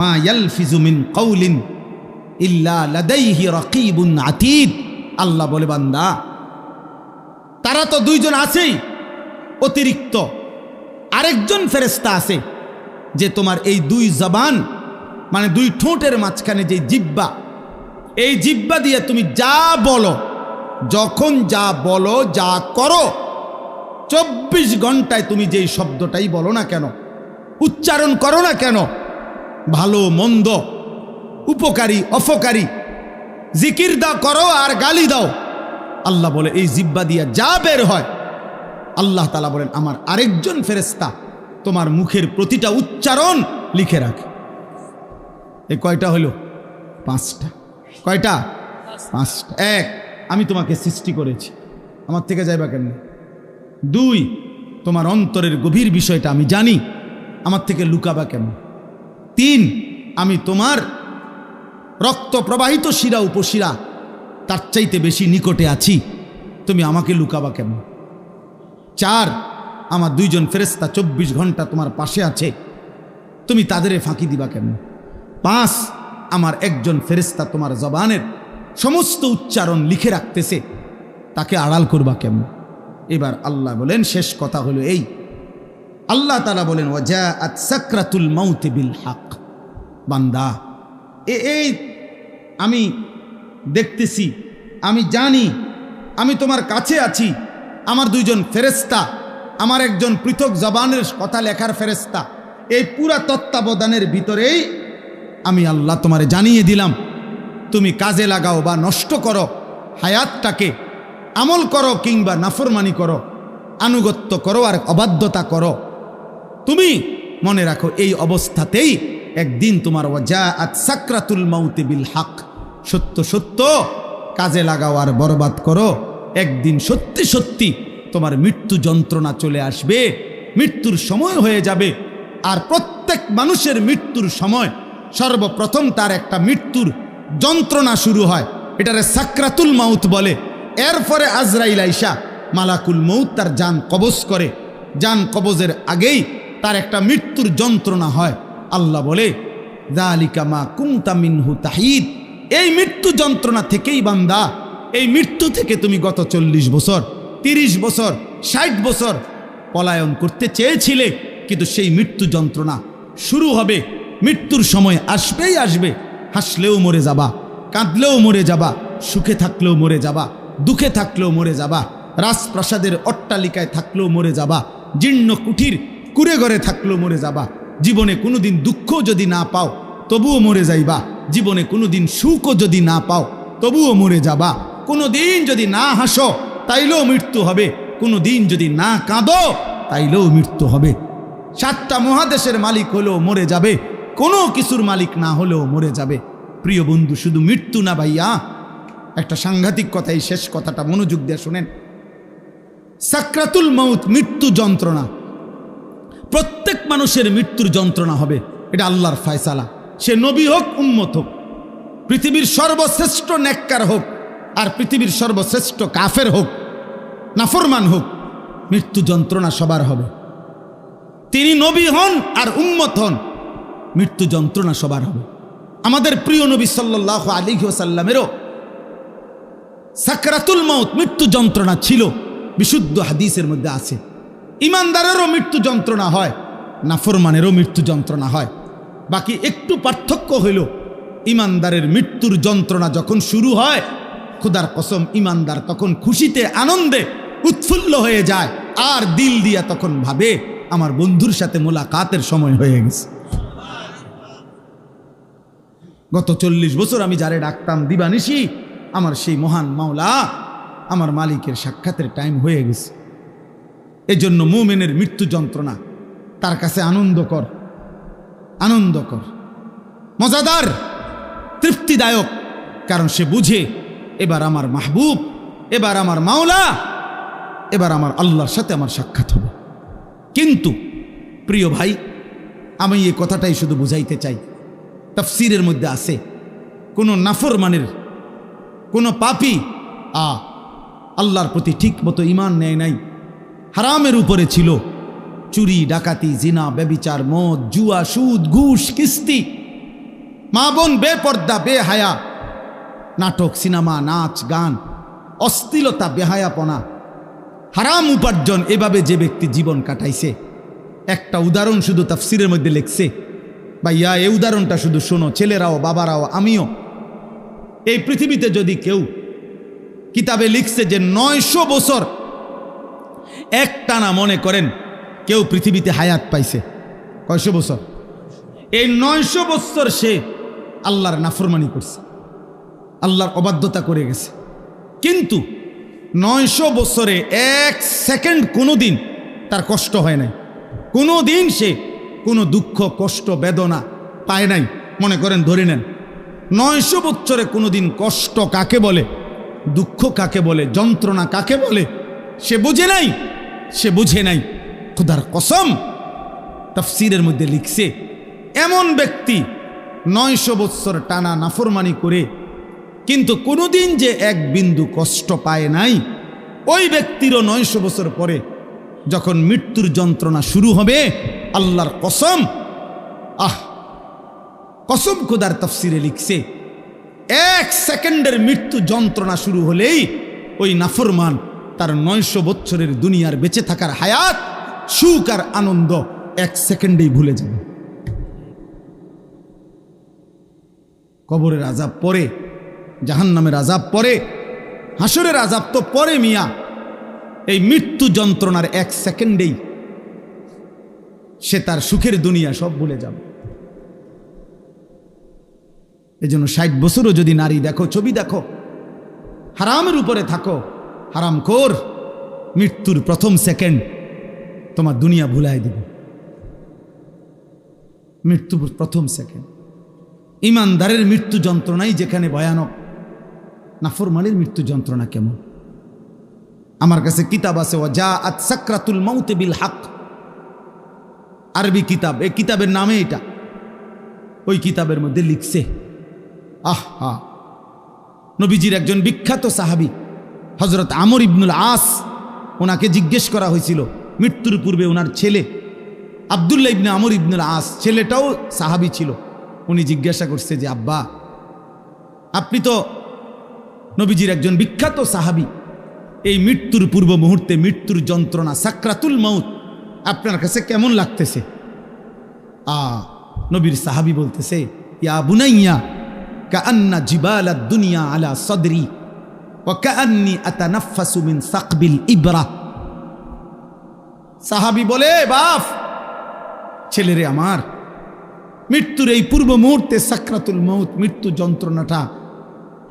মা ইয়ালফিজু মিন কওলিন ইল্লা লাদাইহি রাকিবুন আতীদ। আল্লাহ বলে, বান্দা, তারা তো দুইজন আছেই, অতিরিক্ত। আরেকজন ফেরেস্তা আছে, যে তোমার এই দুই জবান মানে দুই ঠোঁটের মাঝখানে যে জিব্বা, এই জিব্বা দিয়ে তুমি যা বলো, যখন যা বলো, যা করো, চব্বিশ ঘন্টায় তুমি যেই শব্দটাই বলো না কেন, উচ্চারণ করো না কেন ভালো, মন্দ, উপকারী, অপকারী। জিকির দাও, করো আর গালি দাও। আল্লাহ বলে, এই জিব্বা দিয়া যা বের হয়। আল্লাহ তালা বলেন, আমার আরেকজন ফেরেস্তা তোমার মুখের প্রতিটা উচ্চারণ লিখে রাখে। এই কয়টা হলো? পাঁচটা। কয়টা? পাঁচটা। এক, আমি তোমাকে সৃষ্টি করেছি। আমার থেকে যাইবা কেন দুই, তোমার অন্তরের গভীর বিষয়টা আমি জানি। আমার থেকে লুকাবা কেমন? তিন, আমি তোমার রক্ত প্রবাহিত শিরা উপশিরা, তার চাইতে বেশি নিকটে আছি। তুমি আমাকে লুকাবা কেমন চার, আমার দুইজন ফেরেস্তা চব্বিশ ঘণ্টা তোমার পাশে আছে। তুমি তাদের ফাঁকি দিবা কেমন পাঁচ, আমার একজন ফেরেস্তা তোমার জবানের সমস্ত উচ্চারণ লিখে রাখতেছে। তাকে আড়াল করবা কেমন এবার আল্লাহ বলেন, শেষ কথা হলো এই। আল্লাহ তালা বলেন ওজা আত সাকরাতুল মাউতে বিল হাক। বান্দা, এ, এই আমি দেখতেছি, আমি জানি, আমি তোমার কাছে আছি। আমার দুইজন ফেরেস্তা আমার একজন পৃথক জবানের কথা লেখার ফেরেস্তা এই পুরা তত্ত্বাবধানের ভিতরেই আমি আল্লাহ তোমারে জানিয়ে দিলাম, তুমি কাজে লাগাও বা নষ্ট করো, হায়াতটাকে আমল করো কিংবা নাফরমানি করো, আনুগত্য করো আর অবাধ্যতা করো। তুমি মনে রাখো, এই অবস্থাতেই একদিন তোমার ওয়াজা আত সাকরাতুল মাউতে বিল হাক। সত্য সত্য, কাজে লাগাও আর বরবাদ করো। একদিন সত্যি সত্যি তোমার মৃত্যু যন্ত্রণা চলে আসবে, মৃত্যুর সময় হয়ে যাবে। আর প্রত্যেক মানুষের মৃত্যুর সময় সর্বপ্রথম তার একটা মৃত্যুর যন্ত্রণা শুরু হয়। এটারে সাকরাতুল মাউত বলে। এরপরে আজরাইল আইসা মালাকুল মৌত তার যান কবজ করে। যান কবজের আগেই তার একটা মৃত্যুর যন্ত্রণা হয়। আল্লাহ বলে দালিকা মা কুমতা মিনহু তাহিদ। এই মৃত্যু যন্ত্রণা থেকেই বান্দা, এই মৃত্যু থেকে তুমি গত চল্লিশ বছর, তিরিশ বছর, ষাট বছর পলায়ন করতে চেয়েছিলে, কিন্তু সেই মৃত্যু যন্ত্রণা শুরু হবে। মৃত্যুর সময় আসবেই আসবে। হাসলেও মরে যাবা, কাঁদলেও মরে যাবা, সুখে থাকলেও মরে যাবা, দুঃখে থাকলেও মরে যাবা, রাজপ্রাসাদের অট্টালিকায় থাকলেও মরে যাবা, জীর্ণ কুঠির কুড়ে ঘরে থাকলেও মরে যাবা। জীবনে কোনোদিন দুঃখ যদি না পাও, তবুও মরে যাইবা। জীবনে কোনোদিন সুখও যদি না পাও, তবুও মরে যাবা। কোনো দিন যদি না হাসো, তাইলেও মৃত্যু হবে। কোনো দিন যদি না কাঁদো, তাইলেও মৃত্যু হবে। সাতটা মহাদেশের মালিক হলেও মরে যাবে। কোনো কিছুর মালিক না হলেও মরে যাবে। প্রিয় বন্ধু, শুধু মৃত্যু না ভাইয়া। একটা সাংঘাতিক কথা এই শেষ কথাটা মনোযোগ দিয়ে শোনেন। সাকরাতুল মাউত মৃত্যু যন্ত্রণা। প্রত্যেক মানুষের মৃত্যুর যন্ত্রণা হবে। এটা আল্লাহর ফয়সালা। সে নবী হোক, উম্মত হোক, পৃথিবীর সর্বশ্রেষ্ঠ নেককার হোক আর পৃথিবীর সর্বশ্রেষ্ঠ কাফের হোক, নাফরমান হোক, মৃত্যু যন্ত্রণা সবার হবে। তিনি নবী হন আর উম্মত হন, মৃত্যু যন্ত্রণা সবার হবে। আমাদের প্রিয় নবী সাল্লাহ আলী সাকরাতুল মৌত মৃত্যু যন্ত্রণা ছিল, বিশুদ্ধ হাদিসের মধ্যে আছে। ইমানদারেরও মৃত্যু যন্ত্রণা হয়, নাফরমানেরও মৃত্যু যন্ত্রণা হয়। বাকি একটু পার্থক্য হইল, ইমানদারের মৃত্যুর যন্ত্রণা যখন শুরু হয়, খুদার কসম, ইমানদার তখন খুশিতে, আনন্দে, উৎফুল্ল হয়ে যায়, আর দিল দিয়া তখন ভাবে, আমার বন্ধুর সাথে মোলাকাতের সময় হয়ে গেছে। গত চল্লিশ বছর আমি যারে ডাকতাম, দিবানিশি, আমার সেই মহান মাওলা, আমার মালিকের সাক্ষাতের টাইম হয়ে গেছে। এজন্য মোমেনের মৃত্যু যন্ত্রণা। তার কাছে আনন্দকর আনন্দকর মজাদার, তৃপ্তিদায়ক, কারণ সে বুঝে, এবার আমার মাহবুব, এবার আমার মাওলা, এবার আমার আল্লাহর সাথে আমার সাক্ষাৎ হবে। কিন্তু, প্রিয় ভাই, আমি এই কথাটাই শুধু বুঝাইতে চাই। তফসিরের মধ্যে আছে, কোনো নাফরমানের, কোনো পাপি, আ, আল্লাহর প্রতি ঠিক মতো ইমান নেয় নাই হারামের উপরে ছিল। চুরি, ডাকাতি, জিনা, ব্যবিচার, মদ, জুয়া, সুদ, ঘুষ, কিস্তি। মা বোন বেপর্দা, বেহায়া। নাটক, সিনেমা, নাচ, গান অস্থিলতা বেহায়াপনা। হারাম উপার্জন, এভাবে যে ব্যক্তি জীবন কাটাইছে। একটা উদাহরণ শুধু তাফসিরের মধ্যে লিখছে। বা ইয়া এই উদাহরণটা শুধু শোনো, ছেলেরাও, বাবারাও, আমিও। এই পৃথিবীতে যদি কেউ কিতাবে লিখছে যে নয়শো বছর এক টানা মনে করেন, কেউ পৃথিবীতে হায়াত পাইছে। কয়শো বছর? এই নয়শো বছর সে আল্লাহর নাফরমানি করছে। আল্লাহর অবাধ্যতা করে গেছে। কিন্তু নয়শো বছরে এক সেকেন্ড কোনো দিন তার কষ্ট হয় নাই। কোনো দিন সে কোনো দুঃখ, কষ্ট, বেদনা পায় নাই। মনে করেন, ধরে নেন, নয়শো বছরে কোনো দিন কষ্ট কাকে বলে, দুঃখ কাকে বলে, যন্ত্রণা কাকে বলে, সে বুঝে নাই। সে বুঝে নাই। খুদার কসম, তাফসিরের মধ্যে লিখছে, এমন ব্যক্তি নয়শো বৎসর টানা নাফরমানি করে, কিন্তু কোনোদিন যে এক বিন্দু কষ্ট পায় নাই, ওই ব্যক্তিরও নয়শো বছর পরে যখন মৃত্যুর যন্ত্রণা শুরু হবে, আল্লাহর কসম, আহ, কসম খুদার তফসিরে লিখছে, এক সেকেন্ডের মৃত্যু যন্ত্রণা শুরু হলেই ওই নাফরমান তার নয়শো বছরের দুনিয়ার বেঁচে থাকার হায়াত, সুখ আর আনন্দ এক সেকেন্ডেই ভুলে যাবে। কবরের আজাব পরে, জাহান্নামের আজাব পরে হাসরের আজাব তো পরে মিয়া, এই মৃত্যু যন্ত্রণার এক সেকেন্ডেই সে তার সুখের দুনিয়া সব ভুলে যাবে। এই জন্য ষাট বছরও যদি নারী দেখো, ছবি দেখো, হারামের উপরে থাকো হারাম কর মৃত্যুর প্রথম সেকেন্ড তোমার দুনিয়া ভুলাই দিবে। মৃত্যুর প্রথম সেকেন্ড ইমানদারের মৃত্যু যন্ত্রণাই যেখানে ভয়ানক, নাফরমানের মৃত্যু যন্ত্রণা কেমন? আমার কাছে কিতাব আছে ও যা আত সাকরাতুল মৌতে বিল হাক। আরবি কিতাব, এই কিতাবের নামে এটা। ওই কিতাবের মধ্যে লিখছে, আহ হা নবীজির একজন বিখ্যাত সাহাবি হজরত আমর ইবনুল আস ওনাকে জিজ্ঞেস করা হয়েছিল, মৃত্যুর পূর্বে ওনার ছেলে, আবদুল্লাহ ইবনে আমর ইবনুল আস ছেলেটাও সাহাবি ছিল। উনি জিজ্ঞাসা করছে যে, আব্বা, আপনি তো নবীজির একজন বিখ্যাত সাহাবি, এই মৃত্যুর পূর্ব মুহূর্তে মৃত্যুর যন্ত্রণা সাকরাতুল মৌত আপনার কাছে কেমন লাগতেছে? আ, নবীর সাহাবি বলতেছে, ইয়া বুনাইয়া কান্না জিবালা দুনিয়া আলা সদরি। ও কান্নি আতানাফাসু মিন সাকবিল ইবরা সাহাবি বলে বাফ ছেলেরে আমার, মৃত্যুর এই পূর্ব মুহূর্তে সাকরাতুল মৌত মৃত্যু যন্ত্রণাটা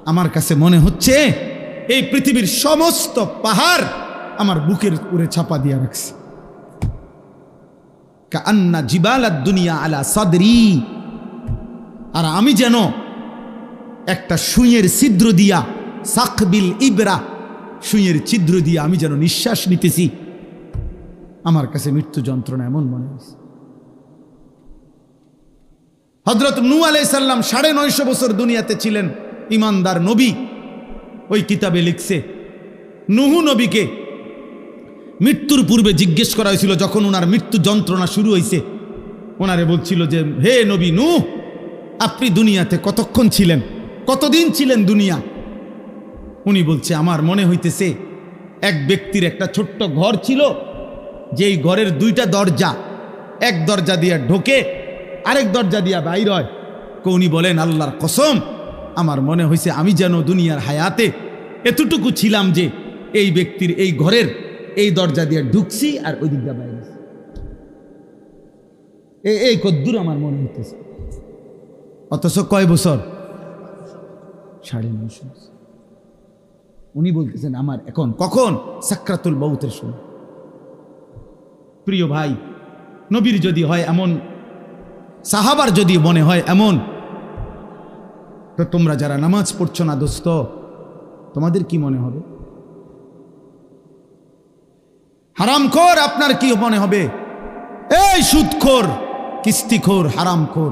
আমার কাছে মনে হচ্ছে, এই পৃথিবীর সমস্ত পাহাড় আমার বুকের উপরে ছাপা দিয়া রাখছে। কান্না জিবালা দুনিয়া আলা সদরি, আর আমি যেন একটা সুইয়ের ছিদ্র দিয়া সাকবিল ইবরা, সুইয়ের ছিদ্র দিয়া আমি যেন নিঃশ্বাস নিতেছি। আমার কাছে মৃত্যু যন্ত্রণা এমন মনে হয়েছে। হজরত নু আলাইসাল্লাম সাড়ে নয়শো বছর দুনিয়াতে ছিলেন ইমানদার নবী। ওই কিতাবে লিখছে, নুহু নবীকে মৃত্যুর পূর্বে জিজ্ঞেস করা হয়েছিল যখন ওনার মৃত্যু যন্ত্রণা শুরু হয়েছে। ওনারে বলছিল যে, হে নবী নু আপনি দুনিয়াতে কতক্ষণ ছিলেন? কতদিন ছিলেন দুনিয়া? উনি বলছে, আমার মনে হইতেছে এক ব্যক্তির একটা ছোট্ট ঘর ছিল, যেই ঘরের দুইটা দরজা, এক দরজা দিয়া ঢোকে, আরেক দরজা দিয়া বাইর হয়। উনি বলেন, আল্লাহর কসম, আমার মনে হয়েছে আমি যেন দুনিয়ার হায়াতে এতটুকু ছিলাম যে এই ব্যক্তির এই ঘরের এই দরজা দিয়ে ঢুকছি আর ওই দিকটা বাইরে এই কদ্দুর আমার মনে হইতেছে। অথচ কয় বছর? সাড়ে নয়শো বছর। উনি বলতেছেন, আমার এখন কখন সাকরাতুল বৌতের সময় প্রিয় ভাই, নবীর যদি হয় এমন, সাহাবার যদি মনে হয় এমন, তো তোমরা যারা নামাজ পড়ছো না দোস্ত, তোমাদের কি মনে হবে? হারামখোর, আপনার কি মনে হবে? এই সুদখোর, কিস্তিখোর, হারামখোর।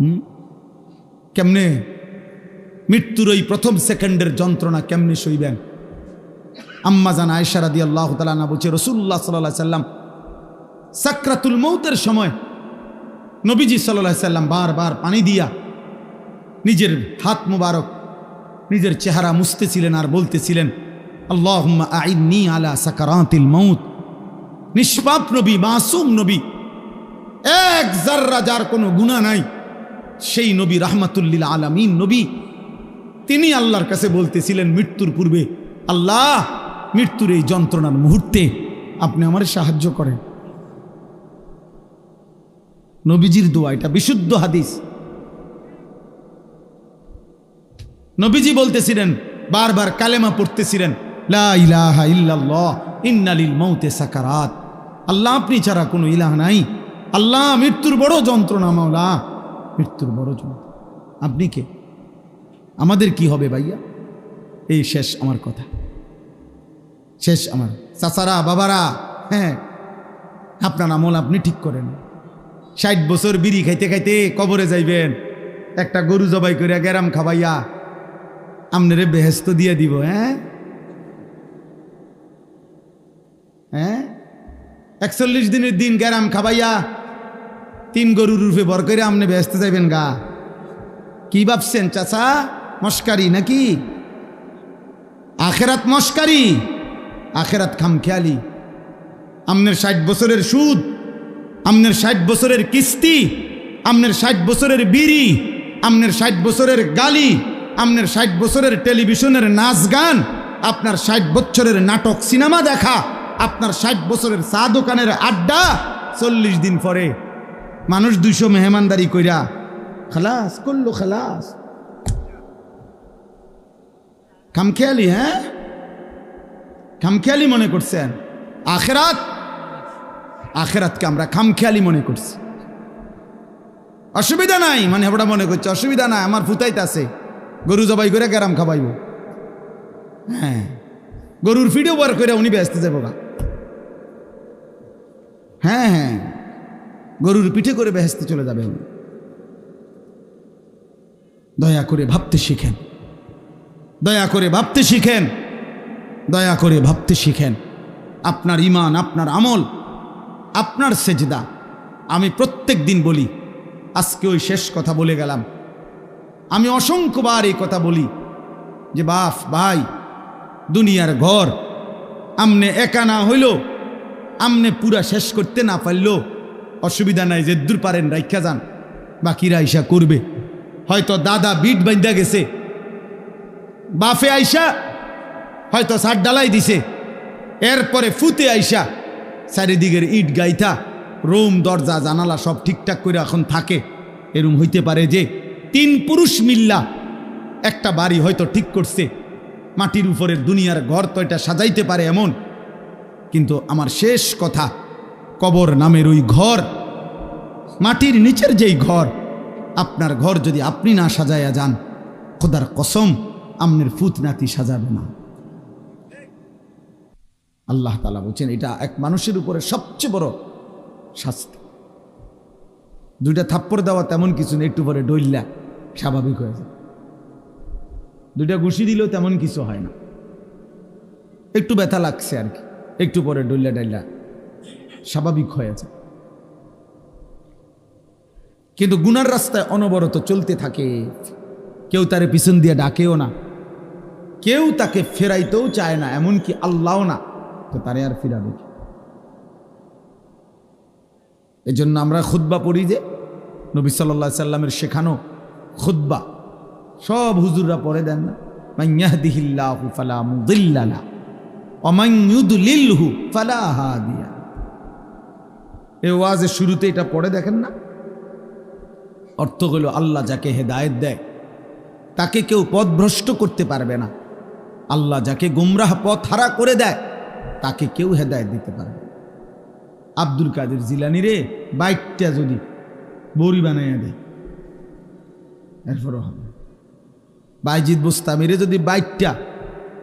হুম? কেমনে মৃত্যুর ওই প্রথম সেকেন্ডের যন্ত্রণা কেমনি সইবেন আম্মা জান আয়সারা দিয়ে আল্লাহ তালা বলছে রসুল্লাহ সাল্লাহ সাল্লাম সাকরাতুল মৌতের সময় নবীজি সাল্লাহ সাল্লাম বারবার পানি দিয়া নিজের হাত মুবারক, নিজের চেহারা মুছতেছিলেন আর বলতেছিলেন আল্লাহ আইনি আলা সাকারাতিল মৌত নিষ্পাপ নবী, মাসুম নবী, এক জাররা যার কোনো গুণা নাই, সেই নবী রাহমাতুল্লিল আলামিন নবী তিনি আল্লাহর কাছে বলতেছিলেন, মৃত্যুর পূর্বে আল্লাহ মৃত্যুর এই যন্ত্রণার মুহূর্তে আপনি আমার সাহায্য করেন। নবীজির দোয়া, এটা বিশুদ্ধ হাদিস। নবীজি বলতেছিলেন, বারবার কালেমা পড়তেছিলেন সাকারাত। আল্লাহ, আপনি ছাড়া কোনো ইলাহ নাই। আল্লাহ, মৃত্যুর বড় যন্ত্রণা মাওলা, মৃত্যুর বড় যন্ত্রণা। আপনি কে? আমাদের কি হবে ভাইয়া? এই শেষ আমার কথা। শেষ আমার। চাচারা, বাবারা হ্যাঁ আপনার আমল আপনি ঠিক করেন। ষাট বছর বিড়ি খাইতে খাইতে কবরে যাইবেন। একটা গরু জবাই করিয়া গেরাম খাবাইয়া আমনেরে বেহেস্ত দিয়ে দিব হ্যাঁ? হ্যাঁ? একচল্লিশ দিনের দিন গেরাম খাবাইয়া তিন গরুর রূপে বর করে আপনি বেহেস্তে যাইবেন গা। কি ভাবছেন, চাচা? মস্কারি নাকি? আখেরাত মস্কারি? আখেরাত খামখেয়ালি। আমনের ষাট বছরের সুদ, আমনের ষাট বছরের কিস্তি, আমনের ষাট বছরের বিড়ি, আমনের ষাট বছরের গালি, আমনের ষাট বছরের টেলিভিশনের নাচ গান, আপনার ষাট বছরের নাটক সিনেমা দেখা, আপনার ষাট বছরের চা দোকানের আড্ডা, চল্লিশ দিন পরে। মানুষ দুইশো মেহমানদারি কইরা, খালাস, করল খালাস। খামখেয়ালি হ্যাঁ? খামখেয়ালি মনে করছেন? আখেরাত? আখেরাতকে আমরা খামখেয়ালি মনে করছি। অসুবিধা নাই মানে ওটা মনে করছে, অসুবিধা নাই, আমার ফুতাইতে আছে। গরু জবাই করে গ্যারাম খাবাইব। হ্যাঁ। গরুর ফিডিও বার করে উনি ব্যস্ত যাব গা হ্যাঁ হ্যাঁ। গরুর পিঠে করে বেহেস্তে চলে যাবে উনি। দয়া করে ভাবতে শিখেন। দয়া করে ভাবতে শিখেন। দয়া করে ভাবতে শিখেন। আপনার ইমান আপনার আমল, আপনার সেজদা। আমি প্রত্যেক দিন বলি, আজকে ওই শেষ কথা বলে গেলাম। আমি অসংখ্যবার এই কথা বলি যে, বাফ, ভাই, দুনিয়ার ঘর, আমনে একা না হইল, আমনে পুরা শেষ করতে না পারল। অসুবিধা নাই যে দূর পারেন, রাইখা যান। বাকিরা আইসা করবে। হয়তো দাদা বিট বান্ধা গেছে। বাফে আইসা, হয়তো সার ডালাই দিছে। এরপরে ফুতে আইসা, চারিদিকের ইট গাইতা রোম, দরজা, জানালা সব ঠিকঠাক করে এখন থাকে। এরম হইতে পারে যে তিন পুরুষ মিল্লা, একটা বাড়ি হয়তো ঠিক করছে, মাটির উপরের দুনিয়ার ঘর তো এটা সাজাইতে পারে এমন। কিন্তু আমার শেষ কথা, কবর নামের ওই ঘর, মাটির নিচের যেই ঘর, আপনার ঘর যদি আপনি না সাজাইয়া যান, খোদার কসম আমনের ফুতনাতি সাজাবে না। আল্লাহ তালা বলছেন, এটা এক মানুষের উপরে সবচেয়ে বড় শাস্তি। দুইটা থাপ্পড় দেওয়া তেমন কিছু নেই, একটু পরে ডইল্লা স্বাভাবিক হয়ে যায়। দুইটা ঘুষি দিলেও তেমন কিছু হয় না। একটু ব্যথা লাগছে আর কি, একটু পরে ডইল্লা ডাইল্লা স্বাভাবিক হয়ে যায়। কিন্তু গুনার রাস্তায় অনবরত চলতে থাকে। কেউ তারে পিছন দিয়ে ডাকেও না। কেউ তাকে ফেরাইতেও চায় না, এমনকি আল্লাহও না। তো তারে আর ফিরাবে জন্য আমরা খুদ্া পড়ি যে, নবী সাল্লা সাল্লামের শেখানো খুদ্া সব হুজুররা পড়ে দেন না। ফালা ফালা এই ওয়াজের শুরুতে এটা পড়ে দেখেন না? অর্থ হলো আল্লাহ যাকে হেদায়েত দেয় তাকে কেউ পথভ্রষ্ট করতে পারবে না। আল্লাহ যাকে গুমরাহ পথ হারা করে দেয়, তাকে কেউ হেদায়েত দিতে পারবে আব্দুল কাদের জিলানি রে বাইকটা যদি বড়ি বানাইয়া দেয়, এরপরও হবে বাইজিৎ বোস্তামিরে যদি বাইকটা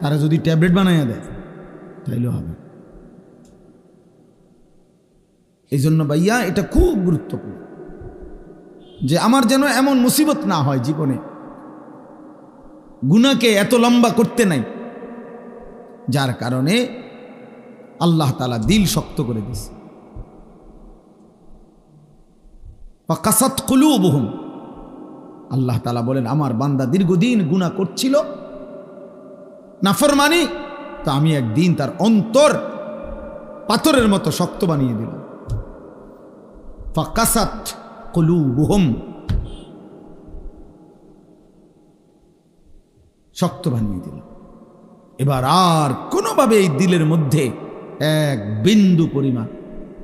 তারা যদি ট্যাবলেট বানাইয়া দেয়, তাইলেও হবে এই জন্য ভাইয়া, এটা খুব গুরুত্বপূর্ণ যে আমার যেন এমন মুসিবত না হয় জীবনে গুনাকে এত লম্বা করতে নাই। যার কারণে আল্লাহ তালা দিল শক্ত করে দিছে কাসাত কুলুবহুম। আল্লাহ তালা বলেন, আমার বান্দা দীর্ঘদিন গুণা করছিল। নাফরমানি? তো আমি একদিন তার অন্তর পাথরের মতো শক্ত বানিয়ে দিলাম। ফাকাসাত কুলুবহুম। শক্ত বানিয়ে দিলাম এবার আর কোনোভাবে এই দিলের মধ্যে এক বিন্দু পরিমাণ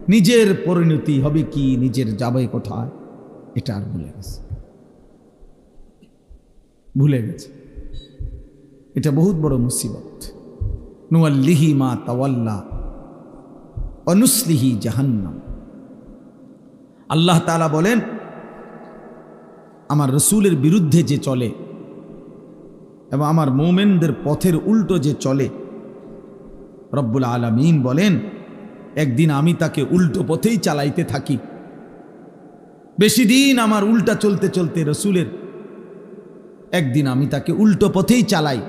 নিজের পরিণতি হবে কি, নিজের যাবে কোথায়, এটা আর ভুলে গেছে। ভুলে গেছে। এটা বহুত বড় মুসিবত। নুয়াল্লিহি মা তাওয়াল্লা অনুসলিহি জাহান্নাম। আল্লাহ তাআলা বলেন, আমার রসুলের বিরুদ্ধে যে চলে এবং আমার মোমেনদের পথের উল্টো যে চলে। রব্বুল আলমিন বলেন, একদিন আমি তাকে উল্টো পথেই চালাইতে থাকি। বেশি দিন আমার উল্টা চলতে চলতে রসুলের, একদিন আমি তাকে উল্টো পথেই চালাই,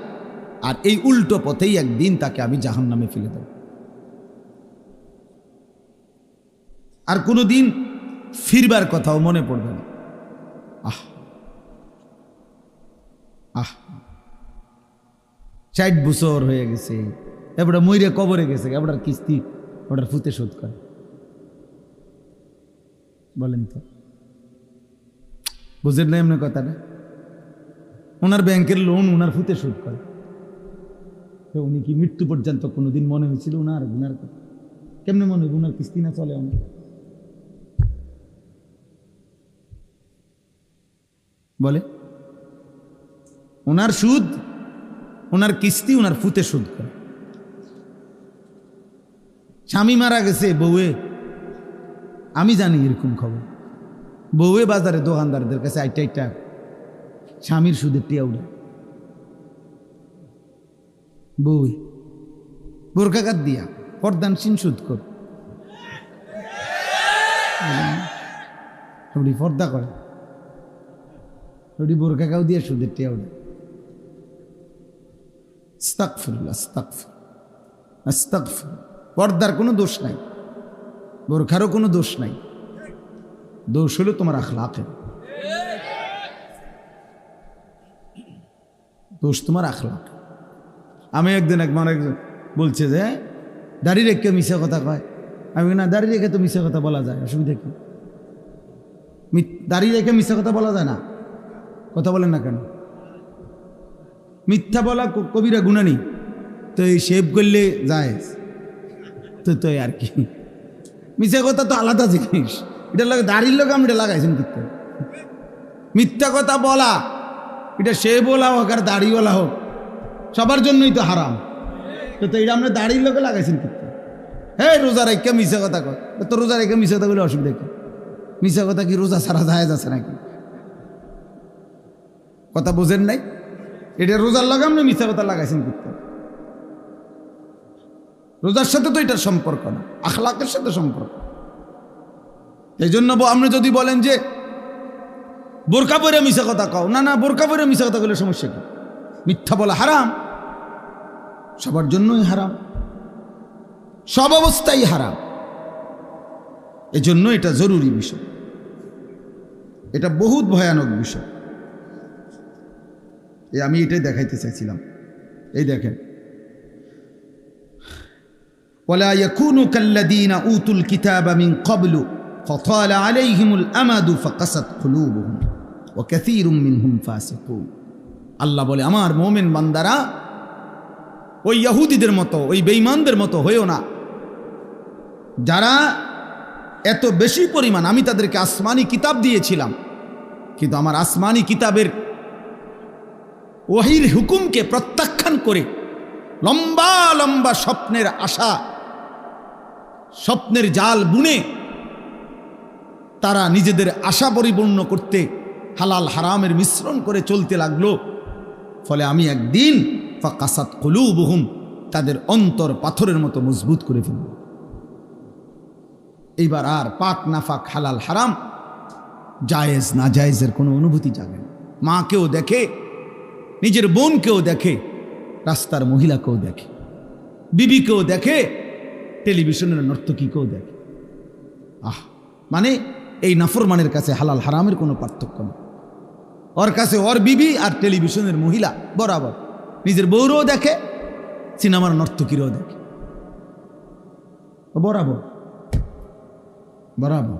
আর এই উল্টো পথেই একদিন তাকে আমি জাহান নামে ফেলে দেব। আর কোনো দিন ফিরবার কথাও মনে পড়বে না। আহ আহ। ষাট বছর হয়ে গেছে। এবারে ময়ূরে কবরে গেছে এবার কিস্তি ওটার ফুতে শোধ করে। বলেন তো। বুঝেন না এমনি কথাটা? ওনার ব্যাংকের লোন ওনার ফুতে শোধ করে। তো উনি কি মৃত্যু পর্যন্ত কোনোদিন মনে হয়েছিল ওনার গুনার কথা? কেমনে মনে হয় ওনার কিস্তি না চলে অনেক বলে, ওনার সুদ ওনার কিস্তি ওনার ফুতে সুদ করে স্বামী মারা গেছে বউয়ে আমি জানি এরকম খবর বউয়ে বাজারে দোকানদারদের কাছে আইটা আইটা স্বামীর সুদের টিয়া উড়ে বউয়ে বোরকাকাত দিয়া পর্দানসীন সুদ কর পর্দা করে ওটি বোরকাকাও দিয়ে সুদের টিয়া উড়ে পর্দার কোনো দোষ নাই, বোরখারও কোনো দোষ নাই। দোষ হলো তোমার আখলাকের। দোষ তোমার আখলাক। আমি একদিন এক মানে বলছে যে, দাড়ি রেখে মিশে কথা কয়। আমি না, দাড়ি রেখে তো মিশে কথা বলা যায়, অসুবিধা কি? দাড়ি রেখে মিশে কথা বলা যায় না। কথা বলেন না কেন? মিথ্যা বলা কবিরা গুণানি তো এই শেভ করলে যায়। তো তো আর কি। মিথ্যা কথা তো আলাদা জিনিস। এটা লাগে দাড়ির লোক আমি এটা লাগাইছেন কিন্তু মিথ্যা কথা বলা, এটা সে বলা হোক আর দাড়িওয়ালা হোক, সবার জন্যই তো হারাম। তো তো এটা আমরা দাড়ির লোকে লাগাইছেন কিন্তু হ্যাঁ রোজা রেখে মিশা কথা কয়। তো রোজা রেখে মিশা কথা বলে অসুবিধা কি? মিশা কথা কি রোজা সারা যায় যাচ্ছে নাকি? কথা বোঝেন নাই? এটা রোজার লাগাম না মিথ্যা কথা লাগাইছেন করতে। রোজার সাথে তো এটার সম্পর্ক না, আখলাকের সাথে সম্পর্ক। এই জন্য আপনি যদি বলেন যে, বোরকা পরে মিশা কথা কও, না না, বোরকা পরে মিশা কথা বলে সমস্যা কি? মিথ্যা বলা হারাম, সবার জন্যই হারাম, সব অবস্থাই হারাম। এজন্য এটা জরুরি বিষয়। এটা বহুত ভয়ানক বিষয়। এই আমি এটাই দেখাইতে চাইছিলাম এই দেখেন ولا يكونوا كالذين اوتوا الكتاب من قبل فطال عليهم الامد فقست قلوبهم وكثير منهم فاسقون আল্লাহ বলে আমার মোমেন বান্দারা ওই ইহুদিদের মতো ওই বেঈমানদের মতো হয়েও না যারা এত বেশি পরিমাণ আমি তাদেরকে আসমানি কিতাব দিয়েছিলাম কিন্তু আমার আসমানি কিতাবের ওহির হুকুমকে প্রত্যাখ্যান করে লম্বা লম্বা স্বপ্নের আশা, স্বপ্নের জাল বুনে তারা নিজেদের আশা পরিপূর্ণ করতে হালাল হারামের মিশ্রণ করে চলতে লাগল। ফলে আমি একদিন ফাকাসাত কলুবহুম, তাদের অন্তর পাথরের মতো মজবুত করে ফেলব। এইবার আর পাক নাফাক হালাল হারাম, জায়েজ না জায়েজের কোনো অনুভূতি জাগে না। মাকেও দেখে নিজের বোনকেও দেখে, রাস্তার মহিলাকেও দেখে, বিবিকেও দেখে, টেলিভিশনের নর্তকীকেও দেখে। আহ মানে এই নাফরমানের কাছে হালাল হারামের কোনো পার্থক্য নেই। ওর কাছে ওর বিবি আর টেলিভিশনের মহিলা বরাবর। নিজের বউরও দেখে, সিনেমার নর্তকীরও দেখে। বরাবর। বরাবর।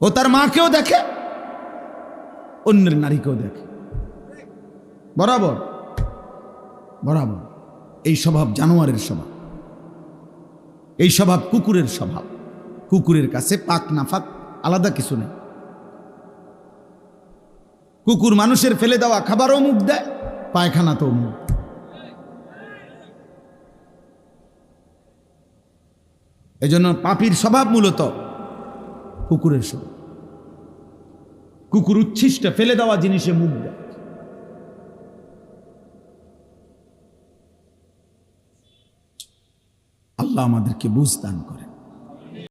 ও তার মাকেও দেখে, অন্যের নারীকেও দেখে। বরাবর। বরাবর। এই স্বভাব জানোয়ারের স্বভাব। এই স্বভাব কুকুরের স্বভাব। কুকুরের কাছে পাক, নাফাক আলাদা কিছু নেই। কুকুর মানুষের ফেলে দেওয়া খাবারও মুখ দেয় পায়খানা তো মুখ এই জন্য পাপির স্বভাব মূলত কুকুরের স্বভাব। কুকুর উচ্ছিষ্ট, ফেলে দেওয়া জিনিসে মুখ দেয়। আল্লাহ আমাদেরকে বুঝ দান করে।